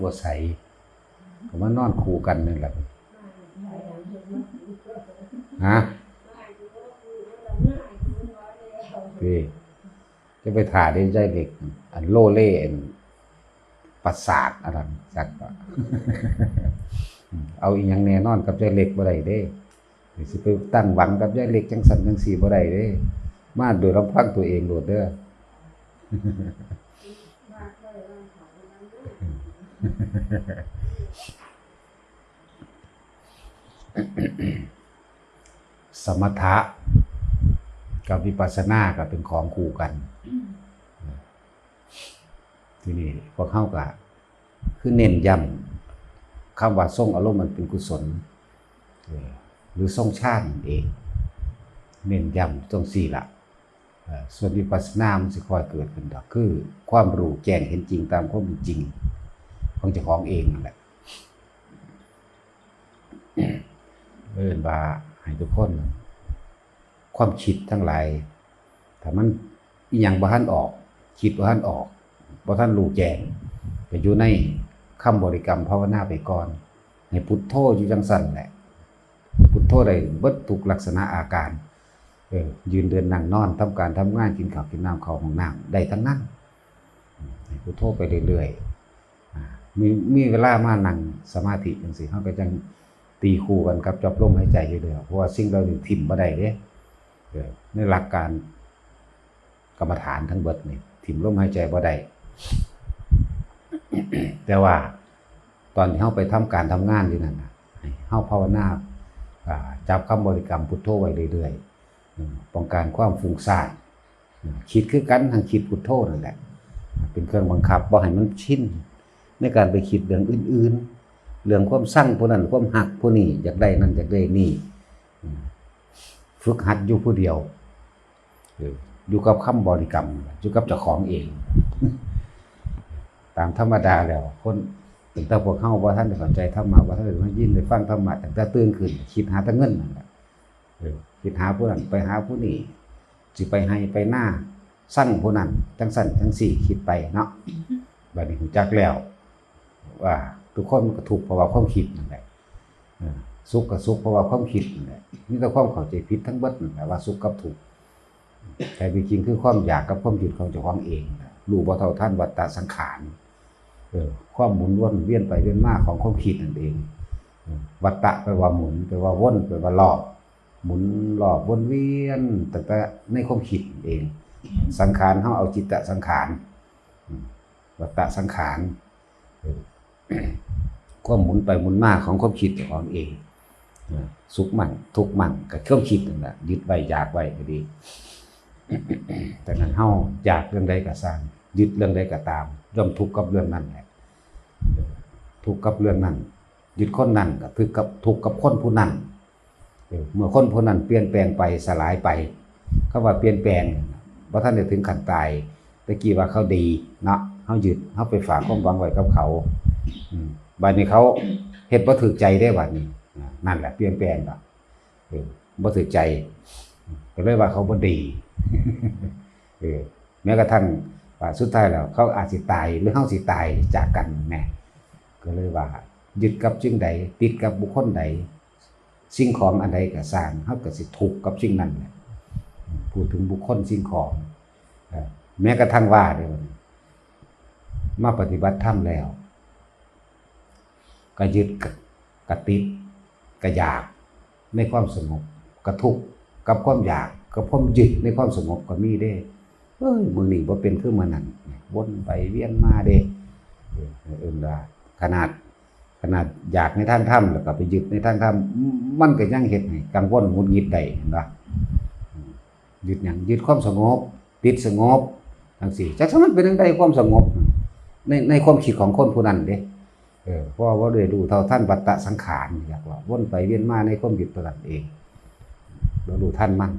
บัวใสก็มานอนคู่กันนี่แหละฮะพี่จะไปถ่ายได้ใจเด็ก อันโลเล่อันประสาทอะไรสักเอาอีหยังแน่นอนกับใจเล็กบ่ได้เด้สิไปตั้งหวังกับใจเล็กจังสันจังสีบ่ได้เด้ มาโดยลำพังตัวเองโดดเด้อ สมถะกับวิปัสสนาก็เป็นของคู่กันทีนี้พอเข้ากับคือเน้นย้ำคำว่าทรงอารมณ์มันเป็นกุศล หรือทรงชาติเอง เน้นย้ำตรงสี่ละส่วนวิปัสสนามันจะคอยเกิดขึ้นดอกคือ ความรู้แจ้งเห็นจริงตามความเป็นจริง ของเจ้าของเองนั่นแหละเอินว่าให้ทุกคน ความคิดทั้งหลายถ้ามันอีหยังบ่ทันออก คิดบ่ทันออกบ่ทันรู้แจ้งก็อยู่ในคำบริกรรมภาวนาไปก่อน ให้พุทโธอยู่จังสั่นแหละ พุทโธได้เบิดทุกลักษณะอาการเออยืนเดินนั่งนอนทำการทำงานกินข้าวกินน้ำเข้าห้องน้ำได้ทั้งนั้นให้พุทโธไปเรื่อยๆ มีมีเวลามานั่งสมาธิจังซี่เฮาก็จังตีคู่กันกับจอบลมหายใจอยู่เดียวเพราะว่าสิ่งเหล่านี้ทิ่มบ่ได้เด้เออในหลักการกรรมฐานทั้งเบิดนี่ทิ่มลมหายใจบ่ได้แต่ว่าตอนที่เฮาไปทำการทำงานอยู่นั่นน่ะให้เฮาภาวนาจับคำบริกรรมพุทโธไว้เรื่อยๆป้องกันความฟุ้งซ่านคิดคือกันทางคิดพุทโธนั่นแหละ เป็นเครื่องบังคับบ่ให้มันชิน ในการไปคิดเรื่องอื่น ๆ เรื่องความสร้างผู้นั้นความหักผู้นี้อยากได้นั่นอยากได้นี่ฝึกหัดอยู่ผู้เดียวอยู่กับคำบริกรรมอยู่กับเจ้าของเอง ตามธรรมดาแล้ว คนตั้งแต่พวกเฮาว่าท่านได้เข้าใจธรรมะว่าท่านได้มายินได้ฟังธรรมะตั้งแต่ตื่นขึ้นคิดหาแต่เงินนั่นแหละคิดหาผู้นั้นไปหาผู้นี้สิไปให้ไปหน้าสั่งผู้นั้นจังสั่นจังสี่คิดไปเนาะบัดนี้หูจักแล้ว ว่าทุกคนมันก็ทุกเพราะว่าความคิดนั่นแหละสุขกับสุขเพราะว่าความคิดนั่นแหละนี่แต่ความเข้าใจผิดทั้งเบิดนั่นแหละว่าสุขกับทุกแต่จริงๆคือความอยากกับความหยึดของเจ้าของเองรู้บ่เท่าท่านวัฏฏะสังขารเออความหมุนวนเวียนไปเวียนมาของความคิดนั่นเอง วัตตะแปลว่าหมุนแปลว่าวนแปลว่ารอบ หมุนรอบวนเวียนแต่แต่ในความคิดเอง สังขารเขาเอาจิตตะสังขารวัตตะสังขาร เออความหมุนไปหมุนมาของความคิดของเองสุขมั่งทุกมั่งกับความคิดนั่นแหละยึดไว้อยากไว้ก็ดี แต่นั้นเฮาอยากเรื่องใดก็สร้างยึดเรื่องใดก็ตาม ย่อมทุกข์กับเรื่องนั้นแหละทุกข์กับเรื่องนั้นยึดคนนั้นก็ทุกข์กับทุกข์กับคนผู้นั้นเออเมื่อคนผู้นั้นเปลี่ยนแปลงไปสลายไปเขาว่าเปลี่ยนแปลงว่าท่านจะถึงขันตายตะกี้ว่าเขาดีเนาะเขายึดเขาไปฝากความหวังไว้กับเขา บัดนี้เขาเฮ็ดบ่ถูกใจได้บัดนี้นั่นแหละเปลี่ยนแปลงดอกเออบ่ถูกใจก็เลยว่าเขาบ่ดีเออแม้กระทั่งว่าสุดท้ายแล้ว เขาอาจสิตายหรือเฮาสิตายจากกันแน่ก็เลยว่ายึดกับสิ่งใด ติดกับบุคคลใด สิ่งของอันใดก็สร้างเฮาก็สิทุกกับสิ่งนั้นพูดถึงบุคคลสิ่งของแม้กระทั่งว่าเด้อมาปฏิบัติธรรมแล้ว ก็ยึดกับกบติดก็อยากในความสงบก็ทุกกับความอยากกับความยึดในความสงบก็มีเด้เอ้ยมือนี่บ่เป็นคือมือนั้นวนไปเวียนมาเด้เออเอิ้นว่าขนาดขนาดอยากในทางธรรมแล้วก็ไปยึดในทางธรรมมันก็ยังเฮ็ดให้กังวลงุดหงิดได้เห็นบ่อืมยึดหยังยึดความสงบ ติดสงบจังซี่จักซะมันเป็นจังไดความสงบ ในในความคิดของคนผู้นั้นเด้ เพราะว่าได้ดูเท่าท่านวัตตะสังขารอยากว่าวนไปเวียนมาในความยึดตัวนั้นเองเราดูท่านมั่น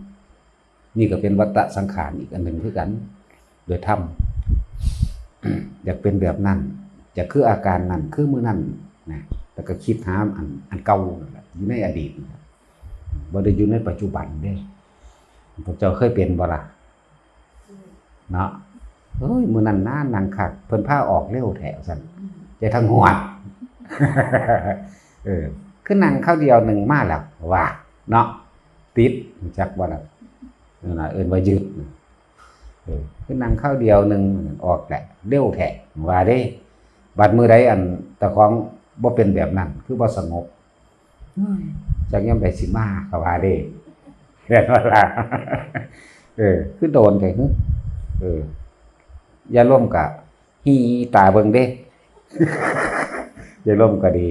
นี่ก็เป็นวัตตะสังขารอีกอันหนึ่งคือกัน โดยธรรมอยากเป็นแบบนั้นจะคืออาการนั้นคือมือนั้นนะแล้วก็คิดหาอันอันเก่าอยู่ในอดีตนะครับบ่ได้อยู่ในปัจจุบันเด้พระเจ้าเคยเป็นบ่ล่ะเนาะเฮ้ยมือนั้นน่านางคักเพิ่นพาออกเร็วแถวสันจใจทั้งหัว เออคือนั่งข้าวเดียวหนึ่งมาแล้วว่าเนาะติดจักบ่ล่ะเออน่ะเอิ้นว่ายึดเออคือนั่งข้าวเดียวหนึ่งออกแหละเร็วแท้ว่าเด้ บัดมือใดอันตะของบ่เป็นแบบนั้น คือบ่สงบเฮ้ยจักยามใดสิมาก็ว่าเด้แม่นว่าล่ะเออ คือโดนไปฮึเออ อย่าล่มกะฮีตาเบิ่งเด้ อย่าล่มก็ดี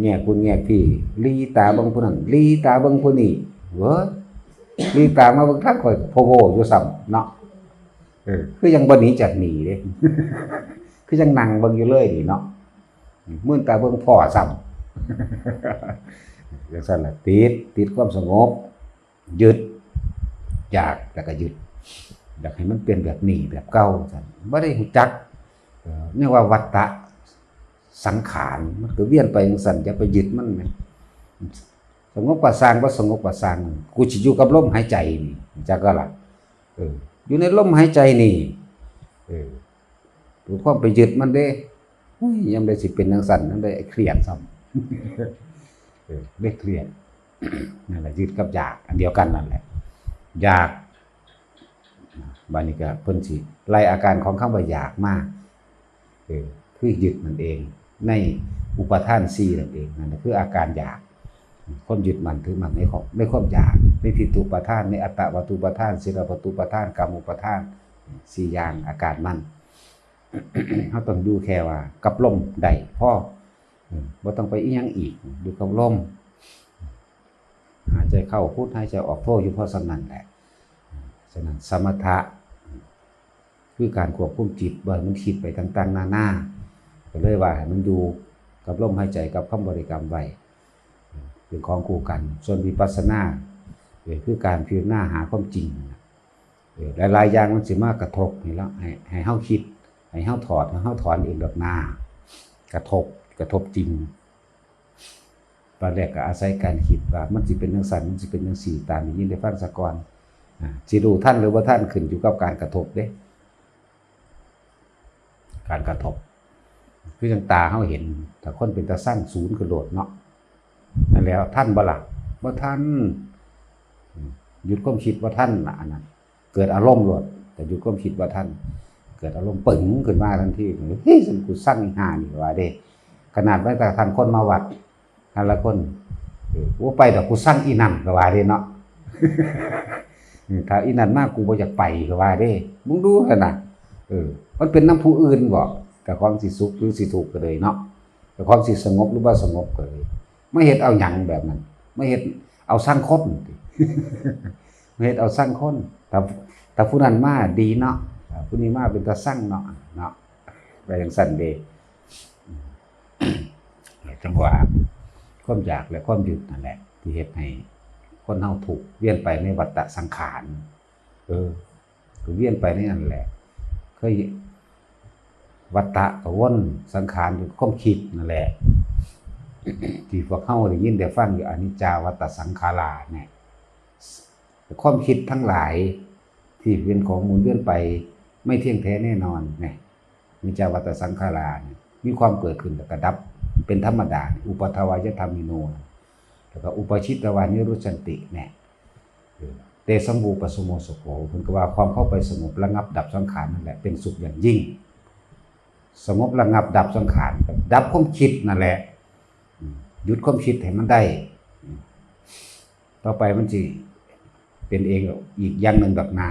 แง่คุณแง่พี่ลีตาบิ่งผู้นั้นลีตาบิ่งผู้นี้เว้ยลีตามาบิ่งทางข่อยโพโวอยู่ซ้ำเนาะเออคือยังบ่หนีจากหนีเด้คือยังนั่งบิ่งอยู่เลยนี่เนาะมื่นตาเบิ่งพ่อซ้ำจังซั่นละติดติดความสงบยึดอยากแล้วก็ยึดอยากให้มันเป็นแบบนี้แบบเก่าซั่นบ่ได้ฮู้จักเอ่ยว่าวัฏฏะ สังขารมันก็เวียนไปจังซั่นอย่าไปยึดมันแม่นสงบก็สร้างบ่าสงบก็สร้างกูสิอยู่กับลมหายใจนี่จักก็ล่ะเอออยู่ในลมหายใจนี่เออดูความไปยึดมันเด้ยยามใดสิเป็นจังซั่นนั่นได้เครียดซ้ำเออเรียกเครียดนั่นแหละยึดกับอยาก อันเดียวกันนั่นแหละอยากบานิกาเพิ่นสิไล่อาการของคำว่าอยากมากเออคือยึดมันเอง ในอุปทานซีนั่นเองนั่นคืออาการอยากคนยึดมันถือมันในของในความอยากในทิฏฐุปทานในอัตตวัตุปทานศิลปตุปทานกรรมุปทานสี่อย่างอาการมันเขาต้องดูแค่ว่า กับลมได้พ่อเออบ่ต้องไปอีหยังอีก ดูกับลมหายใจเข้าพูดหายใจออกโทษอยู่พราะสำนันแหละฉะนั้นสมถะคือการควบคุมจิตบ่ให้มันคิดไปต่างๆนานา ก็เลยว่าให้มันดูกับลมหายใจกับคำบริกรรมไว้เป็นของคู่กัน ส่วนวิปัสสนาเอ่อคือการพิจารณาหาความจริงหลายๆอย่างมันสิมากระทบนี่แล้วให้ให้เฮาคิด ให้เฮาถอดให้เฮาถอนเองดอกหน้ากระทบกระทบจริงตอนแรกก็อาศัยการคิดว่ามันสิเป็นจังซั่นมันสิเป็นจังซี่ตามที่ยินได้ฟังสะกอนอ่าสิรูท่านหรือว่าท่านขึ้นอยู่กับการกระทบเด้การกระทบ คือจังตาเฮาเห็นถ้าคนเป็นตาสร้างศูนย์คือโลดเนาะนั่นแล้วท่านบล่ะบ่ท่านหยุดความคิดว่าท่านน่ะอันนั้นเกิดอารมณ์โลดแต่หยุดความคิดว่าท่าน เกิดอารมณ์ปึ๋งขึ้นมาทันทีเฮ้ยฉันกูสร้างห่านี่ว่าเด้ขนาดแม้แต่ท่านคนมาวัดแต่ละคนว่าไปดอกกูสั่งอีนั่นก็ว่าเด้เนาะถ้าอีนั่นมากกูบ่อยากไปก็ว่าเด้ มึงดูกันนะเออ มันเป็นน้ำผู้อื่นบ่ แต่ความสิสุขหรือสิทุกข์ก็เลยเนาะแต่ความสิสงบหรือบ่สงบก็เลยไม่เฮ็ดเอาหยังแบบนั้น ไม่เฮ็ดเอาสร้างคนไม่เฮ็ดเอาสร้างคนแต่แต่ผู้นั้นมาดีเนาะผู้นี้มาเป็นตาสร้างเนาะเนาะไปจังซั่นเด้จังหวะความอยากและความหยึดนั่นแหละ ที่เฮ็ดให้คนเฮาถูกเวียนไปในวัฏสังขาร เออ คือเวียนไปในนั่นแหละ เคย วัฏฏะกวนสังขารอยู่ความคิดนั่นแหละที่พวกเฮาได้ยินได้ฟังอยู่อนิจจาวัฏฏะสังขาราเนี่ยความคิดทั้งหลายที่เป็นของหมุนเวียนไปไม่เที่ยงแท้แน่นอนเนี่ยอนิจจาวัฏฏะสังขาราเนี่ยมีความเกิดขึ้นแล้วก็ดับเป็นธรรมดา อุปทวายธรรมิโนแล้วก็อุปชิตวานิรุชันติเนี่ยเตสังบูปสโมสโขเพิ่นก็ว่าความเข้าไปสงบระงับดับสังขารนั่นแหละเป็นสุขอย่างยิ่ง สงบระงับดับสังขารดับความคิดนั่นแหละหยุดความคิดให้มันได้ ต่อไปมันสิเป็นเองอีกอย่างหนึ่งดอกหนา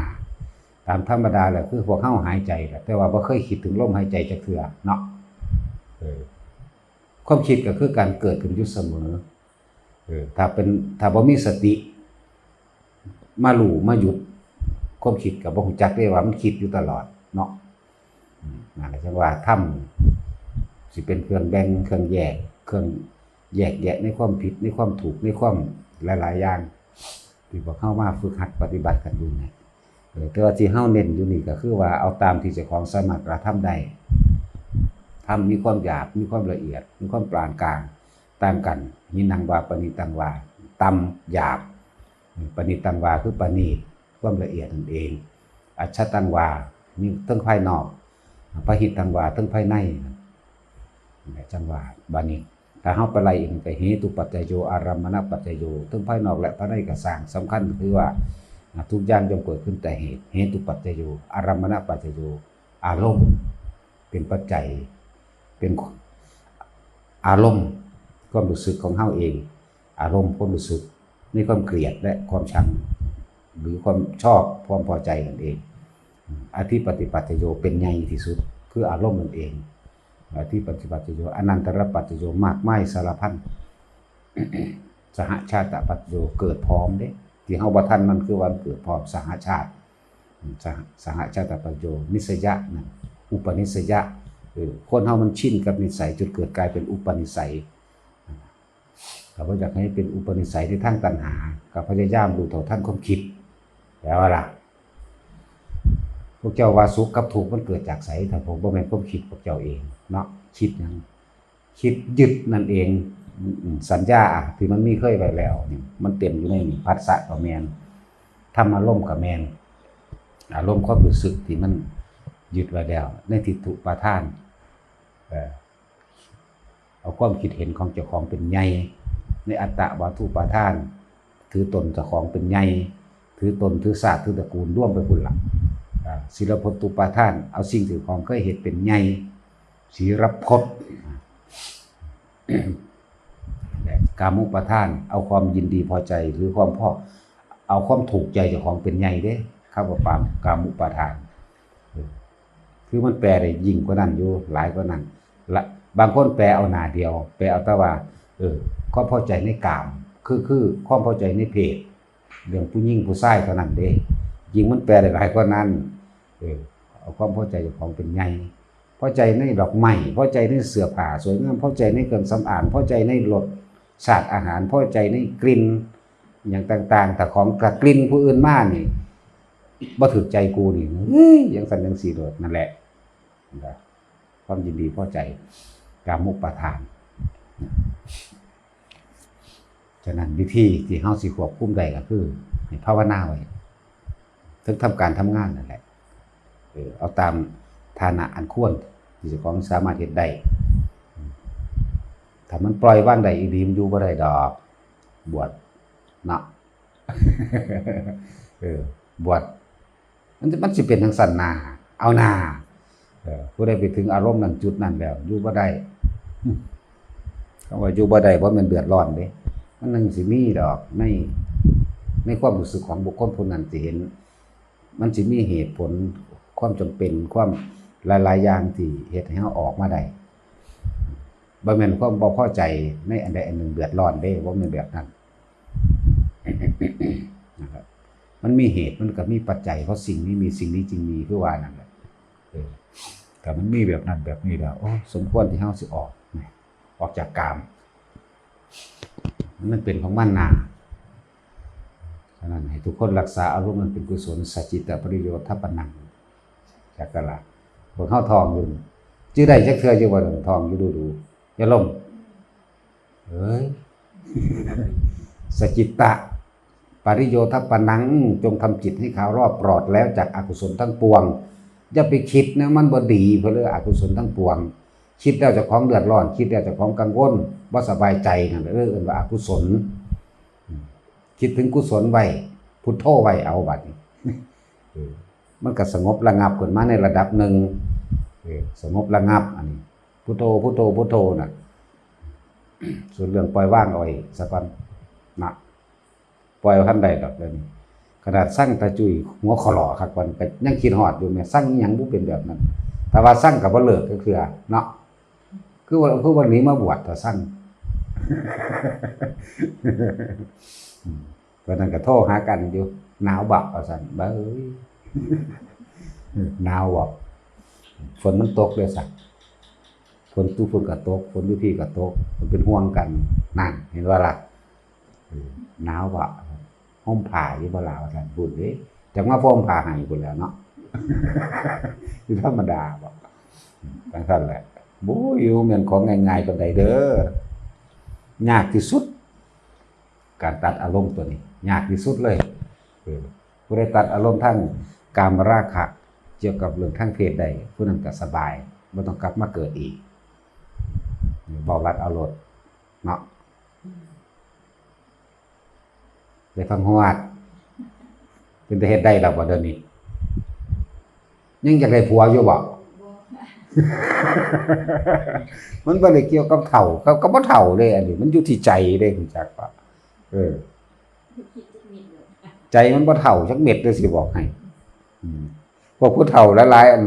ตามธรรมดาแหละคือพวเข้าหายใจแหละแต่ว่าบ่เคยคิดถึงลมหายใจจักเทื่อเนาะความคิดก็คือการเกิดขึ้นอยู่เสมอถ้าเป็นถ้าบ่มีสติ มาหลู่มาหยุด ความคิดกับบ่ฮู้จักได้ว่ามันคิดอยู่ตลอดเนาะ นั่นจังว่าถ้ำสิเป็นเครื่องแบ่งเครื่องแยก เครื่องแยกแยะในความผิดในความถูกในความหลาย ๆ อย่างที่พวกเข้ามาฝึกหัดปฏิบัติกันอยู่เนี่ยแต่ว่าที่เฮาเน้นอยู่นี่ก็คือว่าเอาตามที่เจ้าของสามารถกระทำได้ทำมีความหยาบมีความละเอียด มีความปานกลางต่างกันยินังวาปณิตังวาตำหยาบปณิตังวาคือปณีความละเอียดนั่นเอง อัจฉตังวามีทั้งภายนอก พระหิตตังวาทั้งภายในและจังหวะบานี้ถ้าเฮาไปไล่อีกก็เหตุปัจจยโยอารัมมณปัจจยโยทั้งภายนอกและภายในก็สร้างสำคัญคือว่าทุกอย่างย่อมเกิดขึ้นแต่เหตุเหตุปัจจยโยอารัมมณปัจจยโยอารมณ์เป็นปัจจัยเป็นอารมณ์ความรู้สึกของเฮาเอง อารมณ์ความรู้สึกในความเกลียดและความชัง หรือความชอบความพอใจนั่นเอง อธิปฏิปัจจโยเป็นใหญ่ที่สุด คืออารมณ์นั่นเองอธิปฏิปัจจโยอนันตรปัจจโยมากไมายสารพันสหชาติปัจจโยเกิดพร้อมเด้ที่เฮาบ่ทันมันคือวันเกิดพร้อมสหชาติสหสหชาติปัจจโยนิสยะนะอุปนิสยะคนเฮามันชินกับนิสัยจุดเกิดกลายเป็นอุปนิสัยเราก็อยากให้เป็นอุปนิสัยในทางตัณหากับพยายามดูเท่าท่านความคิด แล้วว่าล่ะ พวกเจ้าว่าสุขกับทุกข์มันเกิดจากไสแต่ผมบ่แม่นความคิดพวกเจ้าเองเนาะคิดยังคิดยึดนั่นเองสัญญาอะที่มันมีเคยไว้แล้วนี่มันเต็มอยู่ในนี่พัสสะกับแมนธรรมอารมณ์กับแมนอารมณ์ความรู้สึกที่มันยึดไว้แล้ว ในทิฏฐุปาทานเออเอาความคิดเห็นของเจ้าของเป็นใหญ่ในอัตตะวัตถุปาทาน ถือตนเจ้าของเป็นใหญ่ถือตนถือศาสตร์ถือตระกูลร่วมไปบุญหลัก ศิลปตุปาท่าน เอาสิ่งที่ของเคยเห็นเป็นใหญ่ศีรพจน์กามุปาทาน เอาความยินดีพอใจหรือความพอเอาความถูกใจเจ้าของเป็นใหญ่เด้ข้าพปามกามุปาทาน คือมันแปลได้ยิ่งกว่านั้นอยู่หลายกว่านั้นละบางคนแปลเอาหนาเดียว แปลเอาแต่ว่า เออความพอใจในกาม คือคือความพอใจในเพศเรื่องผู้หญิงผู้ชายเท่านั้นเด้ ยิงมันแปลได้หลายกว่านั้นเออเอาความพอใจของเป็นไงพอใจในดอกไม้พอใจในเสื้อผ้าสวยงามพอใจในเครื่องสำอางพอใจในรสชาติอาหารพอใจในกลิ่นอย่างต่าง ๆ แต่ของกระกลิ่นผู้อื่นมากนี่บ่ถือใจกูนี่เฮ้ยยังสันยังสีโดดนั่นแหละความยินดีพอใจกามุปาทานฉะนั้นวิธีที่เฮาสิควบคุมได้ก็คือให้ภาวนาไว้ ถึงทำการทำงานนั่นแหละเออเอาตามฐานะอันควรที่เจ้าของสามารถเฮ็ดได้ถ้ามันปล่อยว่างได้อีดีมอยู่บ่ได้ดอก บวชเนาะเออบวชมันจะมันสิเป็นทางสันนา เอานาเออผู้ใดไปถึงอารมณ์นั้นจุดนั้นแล้วอยู่บ่ได้อืมคำว่าอยู่บ่ได้เพราะมันเดือดร้อนเด้มันนั่งสิมีดอกในในความรู้สึกของบุคคลผู้นั้นสิเห็น มันสิมีเหตุผลความจำเป็นความหลาย ๆ อย่างที่เฮ็ดให้เฮาออกมาได้บ่แม่นความบ่พอใจในอันใดอันหนึ่งเดือดร้อนเด้บ่แม่นแบบนั้นนะครับ มันมีเหตุมันก็มีปัจจัยเพราะสิ่งนี้มีสิ่งนี้จึงมีคือว่านั่นแหละแต่มันมีแบบนั้นแบบนี้แล้วโอ้สมควรที่เฮาสิออกออกจากกามมันเป็นของมันนา ฉะนั้นให้ทุกคนรักษาอารมณ์มันเป็นกุศลสัจจิตปริโยทัปนังจักกะละพวกเฮาทองอยู่จื้อได้จักเทื่ออยู่บ่ทองอยู่ดูดูอย่าล่มเอ้ยสจจิตตะ ปริโยทัปนัง จงทำจิตให้ขาวรอบปลอดแล้วจากอากุศลทั้งปวง อย่าไปคิดนะมันบ่ดีเพราะเรื่องอกุศลทั้งปวง คิดแล้วจะของเดือดร้อน คิดแล้วจะของกังวลว่าสบายใจนั่นเรื่องว่าอกุศล คิดถึงกุศลไว้พุทโธไว้เอาบัดมันก็สงบระงับขึ้นมาในระดับหนึ่งสงบระงับอันนี้พุทโธพุทโธพุทโธน่ะส่วนเรื่องปล่อยว่างเอาไว้สักวันนะปล่อยท่านใดดอกเดี๋ยวนี้ขนาดสั่งตาจุยหัวขลอครับวันก็ยังคิดฮอดอยู่แม่สั่งยังบ่เป็นแบบนั้น แต่ว่าสั่งกับบ่เลิกก็คือเนาะคือว่าคือวันนี้มาบวชแต่สั่ง อืมวันนั้นก็โทรหากันอยู่หนาวบักว่าซั่นเบ้ยหนาวบักฝนมันตกเลยสักฝนตู้ฝนก็ตกฝนอยู่พี่ก็ตกมันเป็นห่วงกันนั่นเห็นว่าล่ะเออหนาวบักห่มผ้าอยู่บ่ลาวท่านพูดเด้จังว่าพ่อห่มผ้าห้พุ่นแล้วเนาะคือธรรมดาบ่จังซั่นแหละบ่อยู่แม่นของง่ายๆปานใดเด้อยากที่สุด การตัดอารมณ์ตัวนี้ยากที่สุดเลยเออผู้ใดตัดอารมณ์ทั้งกามราคะเกี่ยวกับเรื่องทางเพศได้ผู้นั้นก็สบายบ่ต้องกลับมาเกิดอีกบอกรัดเอารถเนาะไปฟังฮวดเป็นแต่เฮ็ดได้แล้วบ่เดี๋ยวนี้ยังอยากได้ผัวอยู่บ่มันบ่ได้เกี่ยวกับเฒ่าเขาก็บ่เฒ่าเลยอันนี้มันอยู่ที่ใจเด้คุณจักปะ เออคิดจะมีเลยใจมันบ่เฒ่าจักเม็ดเลยสิบอกให้อืมพวกผู้เฒ่าหลายๆอัน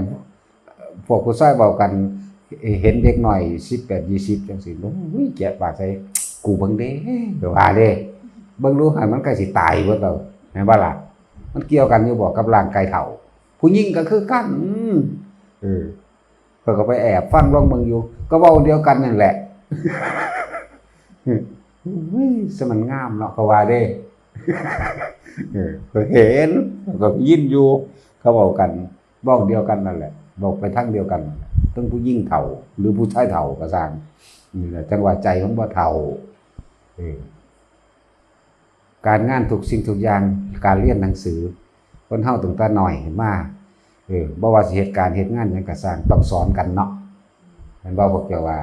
พวกผู้ชายเว้ากัน เห็นเด็กหน่อย18 20จังซี่โอ้ยแกะปากใส่กูเบิ่งเด้เดี๋ยวว่าเด้เบิ่งรู้ให้มันใกล้สิตายเบิดแล้วแม่นบ่ล่ะมันเกี่ยวกันอยู่บ่กับร่างกายเฒ่า ผู้หญิงก็คือกันอืมเออเพิ่นก็ไปแอบฟังลองเบิ่งอยู่ ก็เว้าเดียวกันนั่นแหละ อุ้ยสมันงามเนาะก็ว่าเด้เออเห็นก็ยินอยู่ เขาบอกกันบอกเดียวกันนั่นแหละ บอกไปทางเดียวกันทั้งผู้ยิ่งเฒ่า หรือผู้ชายเฒ่าก็สร้างนี่แหละจังหวะใจมันบ่เฒ่าการงานทุกสิ่งทุกอย่างการเรียนหนังสือ คนเฮาตั้งแต่น้อยมาเออบ่ว่าสิเหตุการณ์เหตุงานยังก็สร้างต้องสอนกันเนาะม่นบ่บอกวว่า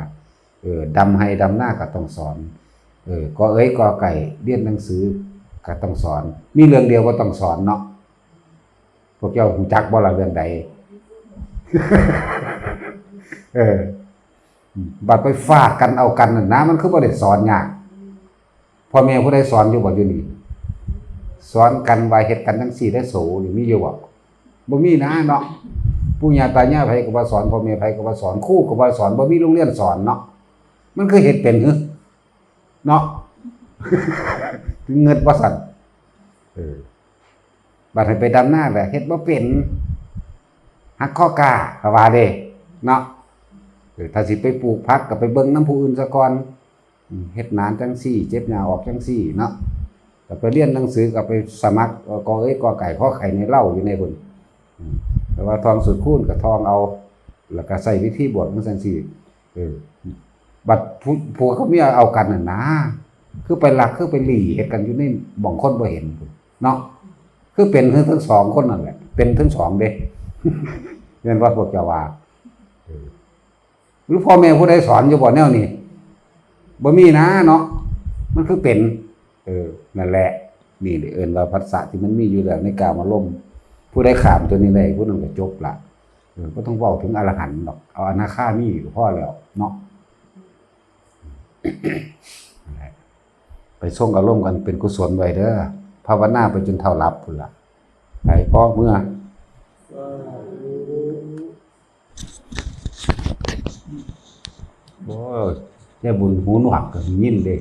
เออดำให้ดำหน้าก็ต้องสอน เออก็เอ้ยกอไก่เรียนหนังสือก็ต้องสอน มีเรื่องเดียวก็ต้องสอนเนาะพวกเจ้าหูจักบ่ละเรื่องใดเออบัดไปฟาดกันเอากันนะมันคือบ่ได้สอนยากพ่อแม่ผู้ใดสอนอยู่บ่อยู่นี่สอนกันว่าเฮ็ดกันทั้งสี่ได้โสนี่มีอยู่บ่บ่มีนะเนาะปู่ย่าตายายไผก็บ่สอนพ่อแม่ไผก็บ่สอนครูก็บ่สอนบ่มีโรงเรียนสอนเนาะมันคือเฮ็ดเป็นหึ เนาะถึงเงินบ่สั่นเออบัดให้ไปดำหน้าแหละเฮ็ดบ่เป็นหักข้อกาก็ว่าเด้เนาะเออถ้าสิไปปลูกพักก็ไปเบิ่งน้ำผู้อื่นซะก่อนเฮ็ดนานจังซี่ เจ็บหน้าออกจังซี่เนาะแต่ไปเรียนหนังสือก็ไปสมัครกอเอ้ยกอไก่ข้อไข่ในเหล้าอยู่ในพุ่นอืมแต่ว่าทองสุดคูณก็ทองเอา แล้วก็ใส่วิธีบวชจังซั่นซี่เออ บัดผัวเขาเมียเอากันน่ะนะ คือไปหลักคือไปหลีเฮ็ดกันอยู่ในบ่องคนบ่เห็นเนาะคือเป็นทั้งสองคนนั่นแหละ เป็นทั้งสองเด้เรียนว่าพวกจ้าว่าหรือพ่อแม่ผู้ใดสอนอยู่บ่แนวนี้บ่มีนะเนาะมันคือเป็น เออนั่นแหละนี่เอินว่าภาษาที่มันมีอยู่แล้วในกามาล่มผู้ใดขามตัวนี้ได้ผู้นั้นก็จบละเออบ่ต้องเว้าถึงอรหันต์หรอกเอาอนาคามีก็พ่อแล้วเนาะ ไปส่งอารมณ์กันเป็นกุศลไว้เด้อภาวนาไปจนเท่าหลับพุ่นละไปพ่อเมื่อโอ้ยแค่บุญหูหนวกก็ยินเด้